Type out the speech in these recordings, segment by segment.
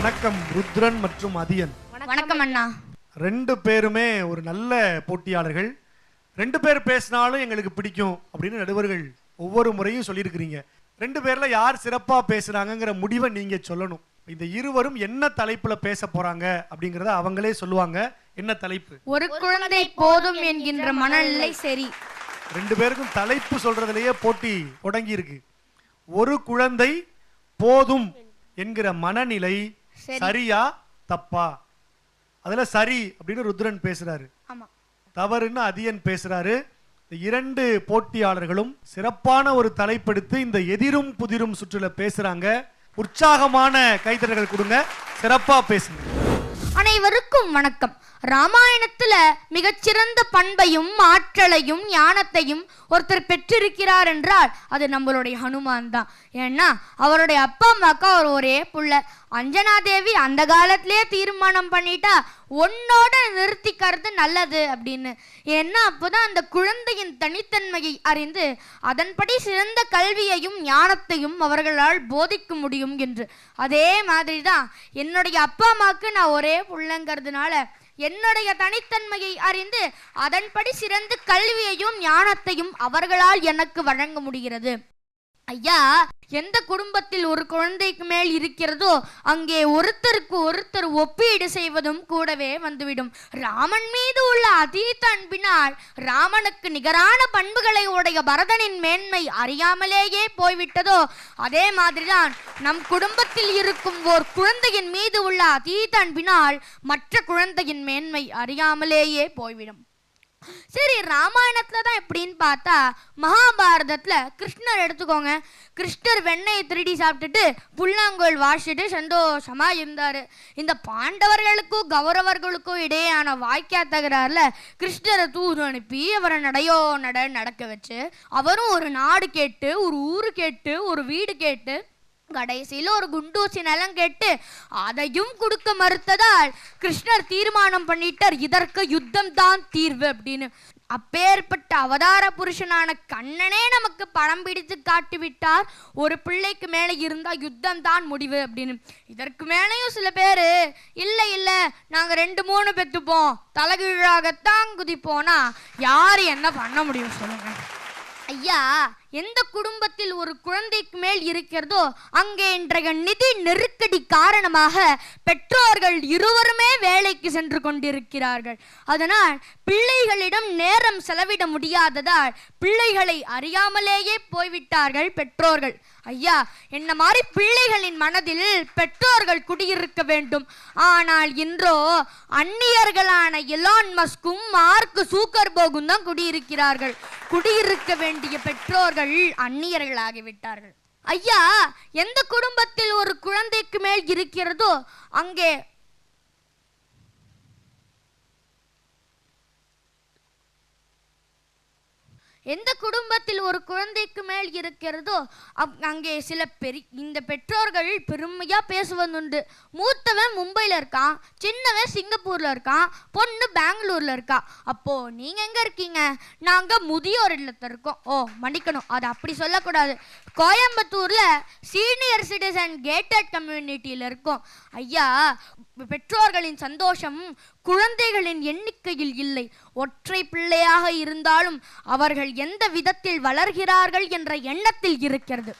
வணக்கம் ருத்ரன் மற்றும் அதியன். வணக்கம் அண்ணா. ரெண்டு பேருமே ஒரு நல்ல போட்டியாளர்கள். ரெண்டு பேர் பேசினாலும் எங்களுக்கு பிடிக்கும் அப்படின்னு நடுவர்கள் ஒவ்வொரு முறையும் சொல்லியிருக்கிறீங்க. ரெண்டு பேர்ல யார் சிறப்பா பேசுறாங்கங்கிற முடிவை நீங்க சொல்லணும். இந்த இருவரும் என்ன தலைப்புல பேச போறாங்க அப்படிங்கறத அவங்களே சொல்லுவாங்க. என்ன தலைப்பு? ஒரு குழந்தை போதும் என்கின்ற மனநிலை சரி. ரெண்டு பேருக்கும் தலைப்பு சொல்றதுலயே போட்டி தொடங்கி இருக்கு ஒரு குழந்தை போதும் என்கிற மனநிலை சரியா? தப்பா? அதுல சரி அப்படின்னு ருத்ரன் பேசுறாரு. தவறுன்னு அதியன் பேசுறாரு. இரண்டு போட்டியாளர்களும் சிறப்பான ஒரு தலைப்பெடுத்து இந்த எதிரும் புதிரும் சுற்றுல பேசுறாங்க. உற்சாகமான கைத்தறல்கள் கொடுங்க. சிறப்பா பேசுங்க. அனைவருக்கும் வணக்கம். ராமாயணத்துல மிகச்சிறந்த பண்பையும் ஆற்றலையும் ஞானத்தையும் ஒருத்தர் பெற்றிருக்கிறார் என்றால் அது நம்மளுடைய ஹனுமான் தான். ஏன்னா அவருடைய அப்பா அம்மாக்கா அவர் ஒரே புள்ள. அஞ்சனா தேவி அந்த காலத்திலே தீர்மானம் பண்ணிட்டா ஒன்னோட நிறுத்திக்கிறது நல்லது அப்படின்னு. ஏன்னா அப்போதான் அந்த குழந்தையின் தனித்தன்மையை அறிந்து அதன்படி சிறந்த கல்வியையும் ஞானத்தையும் அவர்களால் போதிக்க முடியும் என்று. அதே மாதிரி தான் என்னுடைய அப்பா அம்மாவுக்கு நான் ஒரே புள்ளங்கிறதுனால என்னுடைய தனித்தன்மையை அறிந்து அதன்படி சிறந்த கல்வியையும் ஞானத்தையும் அவர்களால் எனக்கு வழங்க முடிகிறது. ஐயா எந்த குடும்பத்தில் ஒரு குழந்தைக்கு மேல் இருக்கிறதோ அங்கே ஒருத்தருக்கு ஒருத்தர் ஒப்பீடு செய்வதும் கூடவே வந்துவிடும். ராமன் மீது உள்ள அதீத அன்பினால் ராமனுக்கு நிகரான பண்புகளை உடைய பரதனின் மேன்மை அறியாமலேயே போய்விட்டதோ அதே மாதிரிதான் நம் குடும்பத்தில் இருக்கும் ஓர் குழந்தையின் மீது உள்ள அதீத அன்பினால் மற்ற குழந்தையின் மேன்மை அறியாமலேயே போய்விடும். சரி ராமாயணத்துல தான் எப்படின்னு பார்த்தா மகாபாரதத்துல கிருஷ்ணர் எடுத்துக்கோங்க. கிருஷ்ணர் வெண்ணெயை திருடி சாப்பிட்டுட்டு புல்லாங்குழல் வாசிட்டு சந்தோஷமா இருந்தாரு. இந்த பாண்டவர்களுக்கும் கௌரவர்களுக்கும் இடையேயான வாய்க்கா தகராறுல கிருஷ்ணரை தூது அனுப்பி அவரை நடையோ நட நடக்க வச்சு அவரும் ஒரு நாடு கேட்டு ஒரு ஊரு கேட்டு ஒரு வீடு கேட்டு கடைசியில் ஒரு குண்டூசி நிலம் கேட்டு அதையும் கொடுக்க மறுத்ததால் கிருஷ்ணர் தீர்மானம் பண்ணிட்டார். இதற்கு யுத்தம் தான் தீர்வு அப்படின்னு. அப்பேற்பட்ட அவதார புருஷனான கண்ணனே நமக்கு படம் பிடித்து காட்டிவிட்டார். ஒரு பிள்ளைக்கு மேலே இருந்தால் யுத்தம் தான் முடிவு அப்படின்னு. இதற்கு மேலேயும் சில பேர் இல்லை இல்லை நாங்கள் ரெண்டு மூணு பெற்றுப்போம் தலைகீழாகத்தான் குதிப்போனா யார் என்ன பண்ண முடியும் சொல்லுங்க? ஐயா எந்த குடும்பத்தில் ஒரு குழந்தைக்கு மேல் இருக்கிறதோ அங்கே இன்றைய நிதி நெருக்கடி காரணமாக பெற்றோர்கள் இருவருமே வேலைக்கு சென்று கொண்டிருக்கிறார்கள். அதனால் பிள்ளைகளிடம் நேரம் செலவிட முடியாததால் பிள்ளைகளை அறியாமலேயே போய்விட்டார்கள் பெற்றோர்கள். ஐயா என்ன மாதிரி பிள்ளைகளின் மனதில் பெற்றோர்கள் குடியிருக்க வேண்டும். ஆனால் இன்றோ அந்நியர்களான எலான் மஸ்கும் மார்க் சூக்கர்போகும் தான் குடியிருக்கிறார்கள். குடியிருக்க வேண்டிய பெற்றோர்கள் அந்நியர்களாகிவிட்டார்கள். ஐயா எந்த குடும்பத்தில் ஒரு குழந்தைக்கு மேல் இருக்கிறதோ அங்கே எந்த குடும்பத்தில் ஒரு குழந்தைக்கு மேல் இருக்கிறதோ அப்- அங்கே சில பெரி இந்த பெற்றோர்கள் பெருமையாக பேசுவதுண்டு. மூத்தவன் மும்பையில் இருக்கான் சின்னவன் சிங்கப்பூரில் இருக்கான் பொண்ணு பெங்களூரில் இருக்கா. அப்போது நீங்கள் எங்கே இருக்கீங்க? நாங்கள் முதியோர் இல்லத்தில் இருக்கோம். ஓ மன்னிக்கணும். அது அப்படி சொல்லக்கூடாது. கோயம்புத்தூரில் சீனியர் சிட்டிசன் கேட்டட் கம்யூனிட்டியில் இருக்கோம். ஐயா பெற்றோர்களின் சந்தோஷம் குழந்தைகளின் எண்ணிக்கையில் இல்லை. ஒற்றை பிள்ளையாக இருந்தாலும் அவர்கள் எந்த விதத்தில் வளர்கிறார்கள் என்ற எண்ணத்தில் இருக்கிறது.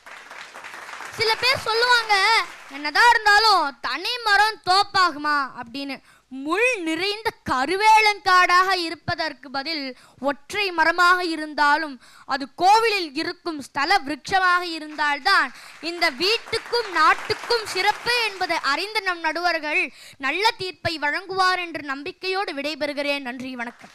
சில பேர் சொல்லுவாங்க என்னதான் இருந்தாலும் தனி மரம் தோப்பாகுமா? அப்படின்னு. முள் நிறைந்த கருவேலங்காடாக இருப்பதற்கு பதில் ஒற்றை மரமாக இருந்தாலும் அது கோவிலில் இருக்கும் ஸ்தல விருட்சமாக இருந்தால்தான் இந்த வீட்டுக்கும் நாட்டுக்கும் சிறப்பு என்பதை அறிந்த நம் நடுவர்கள் நல்ல தீர்ப்பை வழங்குவார் என்ற நம்பிக்கையோடு விடைபெறுகிறேன். நன்றி வணக்கம்.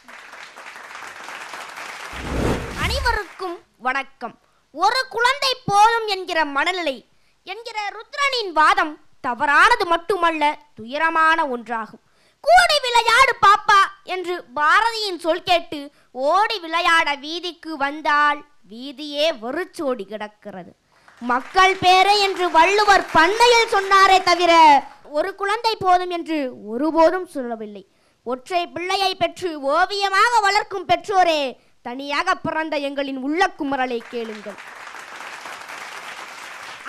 அனைவருக்கும் வணக்கம். ஒரு குழந்தை போலும் என்கிற மனநிலை என்கிற ருத்ரனின் வாதம் தவறானது மட்டுமல்ல துயரமான ஒன்றாகும். கூடி விளையாடு பாப்பா என்று பாரதியின் சொல் கேட்டு ஓடி விளையாட வீதிக்கு வந்தால் வீதியே வெறிச்சோடி கிடக்கிறது. மக்கள் பேரே என்று வள்ளுவர் பண்ணையில் சொன்னாரே தவிர ஒரு குழந்தை போதும் என்று ஒருபோதும் சொல்லவில்லை. ஒற்றை பிள்ளையை பெற்று ஓவியமாக வளர்க்கும் பெற்றோரே தனியாக பிறந்த எங்களின் உள்ள குமரலை கேளுங்கள்.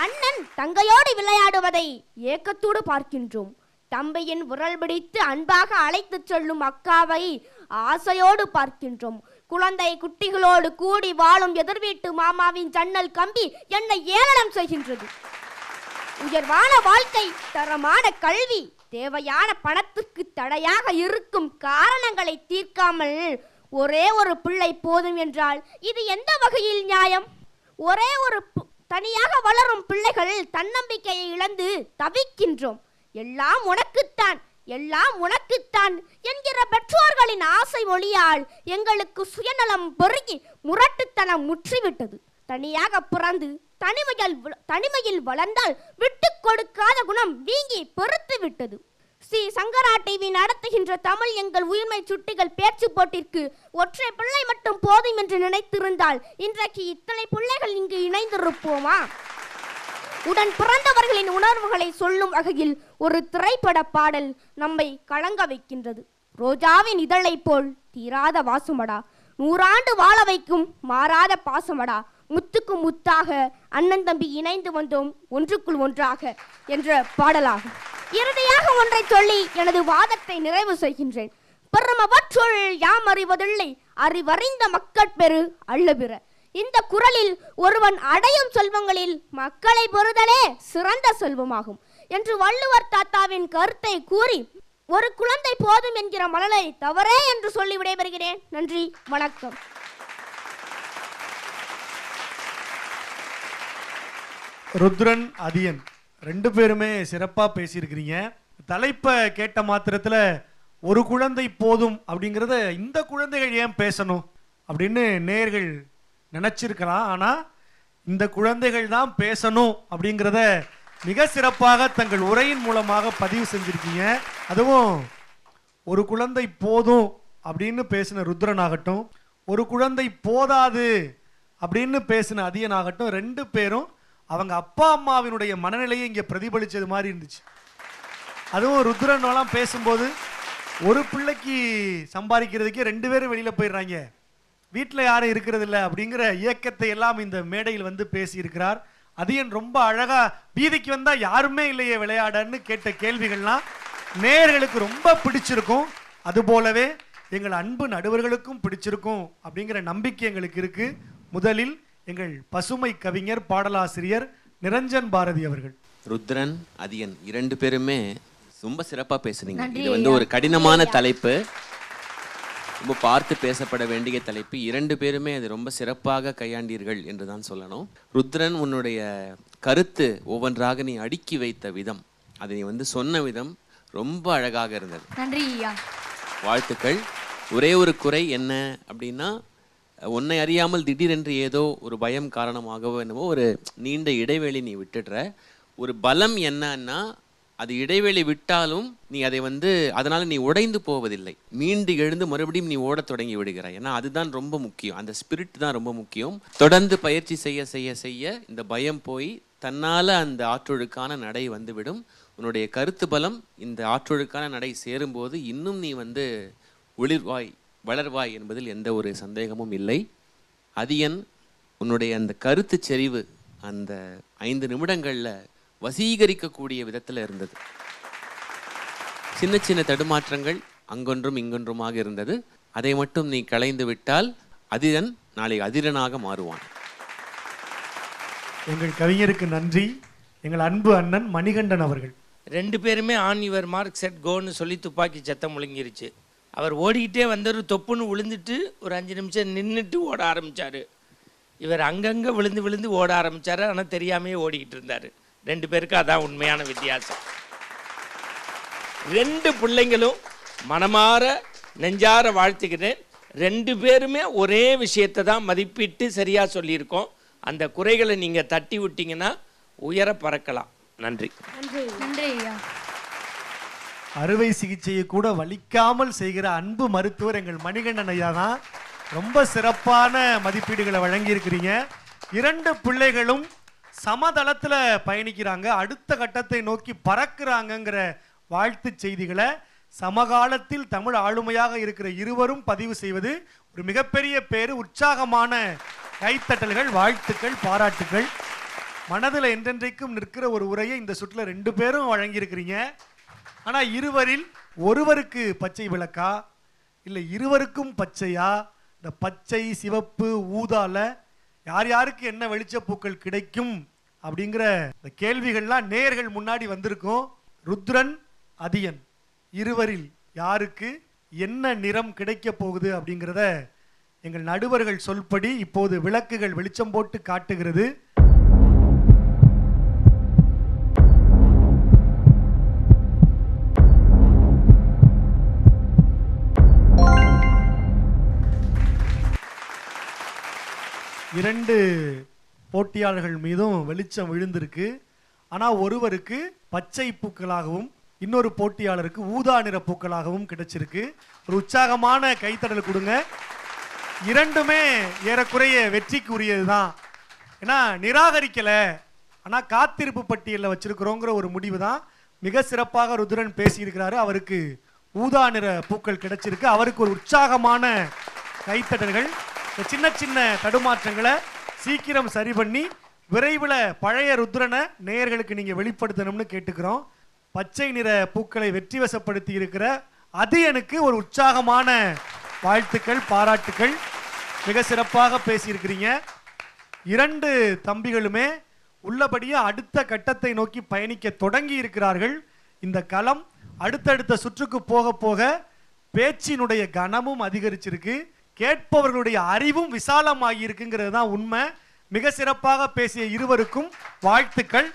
அண்ணன் தங்கையோடு விளையாடுவதை ஏக்கத்தோடு பார்க்கின்றோம். தம்பியின் விரல் பிடித்து அன்பாக அழைத்துச் செல்லும் அக்காவை ஆசையோடு பார்க்கின்றோம். குழந்தை குட்டிகளோடு கூடி வாழும் எதிர்வீட்டு மாமாவின் ஜன்னல் கம்பி என்னை ஏளனம் செய்கின்றது. உயர்வான வாழ்க்கை தரமான கல்வி தேவையான பணத்துக்கு தடையாக இருக்கும் காரணங்களை தீர்க்காமல் ஒரே ஒரு பிள்ளை போதும் என்றால் இது எந்த வகையில் நியாயம்? ஒரே ஒரு தனியாக வளரும் பிள்ளைகள் தன்னம்பிக்கையை இழந்து தவிக்கின்றோம். எல்லாம் உனக்குத்தான் எல்லாம் உனக்குத்தான் என்கிற பெற்றோர்களின் ஆசை ஒளியால் எங்களுக்கு சுயநலம் பெருகி முரட்டுத்தனம் முற்றிவிட்டது. தனியாக பிறந்து தனிமையில் தனிமையில் வளர்ந்தால் விட்டு கொடுக்காத குணம் வீங்கி பெருத்து விட்டது. ஸ்ரீ சங்கரா டிவி நடத்துகின்ற தமிழ் எங்கள் உயிர்மை சுட்டிகள் பேச்சு போட்டிற்கு ஒற்றை பிள்ளை மட்டும் போதும் என்று நினைத்திருந்தால் இன்றைக்கு இத்தனை பிள்ளைகள் இங்கு இணைந்திருப்போமா? உடன் பிறந்தவர்களின் உணர்வுகளை சொல்லும் வகையில் ஒரு திரைப்பட பாடல் நம்மை கலங்க வைக்கின்றது. ரோஜாவின் இதழைப் போல் தீராத வாசமடா. நூறாண்டு வாழ வைக்கும் மாறாத பாசமடா. முத்துக்கு முத்தாக அண்ணன் தம்பி இணைந்து வந்தோம் ஒன்றுக்குள் ஒன்றாக என்ற பாடலாகும். இறுதியாக ஒன்றை சொல்லி எனது வாதத்தை நிறைவு செய்கின்றேன். பெருமவற்றுள் யாம் அறிவதில்லை. அறிவறிந்த மக்கட்பெரு அள்ளுபிற. இந்த குரலில் ஒருவன் அடையும் செல்வங்களில் மக்களை பெறுதலே சிறந்த செல்வமாகும். என்று வள்ளுவர் தாத்தாவின் கருத்தை கூறி ஒரு குழந்தை போதும் என்கிற மலலை தவறே என்று சொல்லி விடைபெறுகிறேன். நன்றி வணக்கம். ருத்ரன் அதியன் ரெண்டு பேருமே சிறப்பாக பேசியிருக்கிறீங்க. தலைப்பை கேட்ட மாத்திரத்தில் ஒரு குழந்தை போதும் அப்படிங்கிறத இந்த குழந்தைகள் ஏன் பேசணும் அப்படின்னு நேர்கள் நினச்சிருக்கலாம். ஆனால் இந்த குழந்தைகள் தான் பேசணும் அப்படிங்கிறத மிக சிறப்பாக தங்கள் உரையின் மூலமாக பதிவு செஞ்சுருக்கீங்க. அதுவும் ஒரு குழந்தை போதும் அப்படின்னு பேசின ருத்ரன் ஆகட்டும் ஒரு குழந்தை போதாது அப்படின்னு பேசின அதியன் ஆகட்டும் ரெண்டு பேரும் அவங்க அப்பா அம்மாவினுடைய மனநிலையை இங்கே பிரதிபலித்தது மாதிரி இருந்துச்சு. அதுவும் ருத்ரன்லாம் பேசும்போது ஒரு பிள்ளைக்கு சம்பாதிக்கிறதுக்கே ரெண்டு பேரும் வெளியில் போயிடுறாங்க. வீட்டில் யாரும் இருக்கிறதில்ல அப்படிங்கிற இயக்கத்தை எல்லாம் இந்த மேடையில் வந்து பேசியிருக்கிறார். அதியன் ரொம்ப அழகா வீதிக்கு வந்தா யாருமே இல்லையே விளையாடன்னு கேட்ட கேள்விகள்லாம் நேயர்களுக்கு ரொம்ப பிடிச்சிருக்கும். அதுபோலவே எங்கள் அன்பு நடுவர்களுக்கும் பிடிச்சிருக்கும் அப்படிங்கிற நம்பிக்கை எங்களுக்கு இருக்கு. முதலில் எங்கள் பசுமை கவிஞர் பாடலாசிரியர் நிரஞ்சன் பாரதி அவர்கள். ருத்ரன் அதியன் இரண்டு பேருமே ரொம்ப சிறப்பா பேசுனீங்க. இது வந்து ஒரு கடினமான தலைப்பு. ரொம்ப பார்த்து பேசப்பட வேண்டிய தலைப்பு. இரண்டு பேருமே அது ரொம்ப சிறப்பாக கையாண்டீர்கள் என்று தான் சொல்லணும். ருத்ரன் உன்னுடைய கருத்து ஒவ்வொன்றாக நீ அடுக்கி வைத்த விதம். அதை நீ வந்து சொன்ன விதம் ரொம்ப அழகாக இருந்தது. நன்றி வாழ்த்துக்கள். ஒரே ஒரு குறை என்ன அப்படின்னா உன்னை அறியாமல் திடீரென்று ஏதோ ஒரு பயம் காரணமாகவோ என்னவோ ஒரு நீண்ட இடைவெளி நீ விட்டுடுற. ஒரு பலம் என்னன்னா அது இடைவெளி விட்டாலும் நீ அதை வந்து அதனால் நீ உடைந்து போவதில்லை. மீண்டு எழுந்து மறுபடியும் நீ ஓடத் தொடங்கி விடுகிறாய். ஏன்னா அதுதான் ரொம்ப முக்கியம். அந்த ஸ்பிரிட் தான் ரொம்ப முக்கியம். தொடர்ந்து பயிற்சி செய்ய செய்ய செய்ய இந்த பயம் போய் தன்னால் அந்த ஆற்றொழுக்கான நடை வந்துவிடும். உன்னுடைய கருத்து பலம் இந்த ஆற்றொழுக்கான நடை சேரும்போது இன்னும் நீ வந்து ஒளிர்வாய் வளர்வாய் என்பதில் எந்த ஒரு சந்தேகமும் இல்லை. அதியன் உன்னுடைய அந்த கருத்து செறிவு அந்த ஐந்து நிமிடங்களில் வசீகரிக்கக்கூடிய விதத்துல இருந்தது. சின்ன சின்ன தடுமாற்றங்கள் அங்கொன்றும் இங்கொன்றுமாக இருந்தது. அதை மட்டும் நீ களைந்து விட்டால் அதிரன் நாளை அதிரனாக மாறுவான். எங்கள் கவிஞருக்கு நன்றி. எங்கள் அன்பு அண்ணன் மணிகண்டன் அவர்கள். ரெண்டு பேருமே ஆன் யுவர் மார்க் செட் கோன்னு சொல்லி துப்பாக்கி சத்தம் முழங்கிருச்சு. அவர் ஓடிக்கிட்டே வந்தவர் தொப்புன்னு விழுந்துட்டு ஒரு அஞ்சு நிமிஷம் நின்றுட்டு ஓட ஆரம்பிச்சாரு. இவர் அங்கங்கே விழுந்து விழுந்து ஓட ஆரம்பிச்சாரு. ஆனால் தெரியாமையே ஓடிக்கிட்டு இருந்தார். ரெண்டு பேருக்கு அதான் உண்மையான வித்தியாசம். ரெண்டு பிள்ளைங்களும் மனமாற நெஞ்சார வாழ்த்துக்கிறேன் ரெண்டு பேருமே ஒரே விஷயத்தை தான் மதிப்பிட்டு சரியாக சொல்லியிருக்கோம். அந்த குறைகளை நீங்கள் தட்டி விட்டீங்கன்னா உயர பறக்கலாம். நன்றி. நன்றி ஐயா. அறுவை சிகிச்சையை கூட வலிக்காமல் செய்கிற அன்பு மருத்துவர் எங்கள் மணிகண்டன் ஐயா தான் ரொம்ப சிறப்பான மதிப்பீடுகளை வழங்கியிருக்கிறீங்க. இரண்டு பிள்ளைகளும் சமதளத்தில் பயணிக்கிறாங்க. அடுத்த கட்டத்தை நோக்கி பறக்குறாங்கங்கிற வாழ்த்து செய்திகளை சமகாலத்தில் தமிழ் ஆளுமையாக இருக்கிற இருவரும் பதிவு செய்வது ஒரு மிகப்பெரிய பேர் உற்சாகமான கைத்தட்டல்கள் வாழ்த்துக்கள் பாராட்டுக்கள். மனதில் என்றென்றைக்கும் நிற்கிற ஒரு உரையை இந்த சுற்றில் ரெண்டு பேரும் வழங்கியிருக்கிறீங்க. ஆனால் இருவரில் ஒருவருக்கு பச்சை விளக்கா? இல்லை இருவருக்கும் பச்சையா? இந்த பச்சை சிவப்பு ஊதால யார் யாருக்கு என்ன வெளிச்சப்பூக்கள் கிடைக்கும் அப்படிங்கிற இந்த கேள்விகள்லாம் நேர்கள் முன்னாடி வந்திருக்கும். ருத்ரன் அதியன் இருவரில் யாருக்கு என்ன நிறம் கிடைக்க போகுது அப்படிங்கிறத எங்கள் நடுவர்கள் சொல்படி இப்போது விளக்குகள் வெளிச்சம் போட்டு காட்டுகிறது. இரண்டு போட்டியாளர்கள் மீதும் வெளிச்சம் விழுந்திருக்கு. ஆனால் ஒருவருக்கு பச்சை பூக்களாகவும் இன்னொரு போட்டியாளருக்கு ஊதா நிற பூக்களாகவும் கிடைச்சிருக்கு. ஒரு உற்சாகமான கைத்தடல் கொடுங்க. இரண்டுமே ஏறக்குறைய வெற்றிக்கு உரியதுதான் ஏன்னா நிராகரிக்கலை. ஆனால் காத்திருப்பு பட்டியலில் வச்சிருக்கிறோங்கிற ஒரு முடிவு தான் மிக சிறப்பாக ருத்ரன் பேசியிருக்கிறாரு. அவருக்கு ஊதா நிற பூக்கள் கிடைச்சிருக்கு. அவருக்கு ஒரு உற்சாகமான கைத்தடல்கள். இந்த சின்ன சின்ன தடுமாற்றங்களை சீக்கிரம் சரி பண்ணி விரைவில் பழைய ருத்ரனை நேயர்களுக்கு நீங்கள் வெளிப்படுத்தணும்னு கேட்டுக்கிறோம். பச்சை நிற பூக்களை வெற்றி வசப்படுத்தி இருக்கிற எனக்கு ஒரு உற்சாகமான வாழ்த்துக்கள் பாராட்டுக்கள். மிக சிறப்பாக பேசியிருக்கிறீங்க. இரண்டு தம்பிகளுமே உள்ளபடியே அடுத்த கட்டத்தை நோக்கி பயணிக்க தொடங்கி இருக்கிறார்கள். இந்த களம் அடுத்தடுத்த சுற்றுக்கு போக போக பேச்சினுடைய கனமும் அதிகரிச்சிருக்கு. கேட்பவர்களுடைய அறிவும் விசாலமாகி இருக்குங்கிறது தான் உண்மை. மிக சிறப்பாக பேசிய இருவருக்கும் வாழ்த்துக்கள்.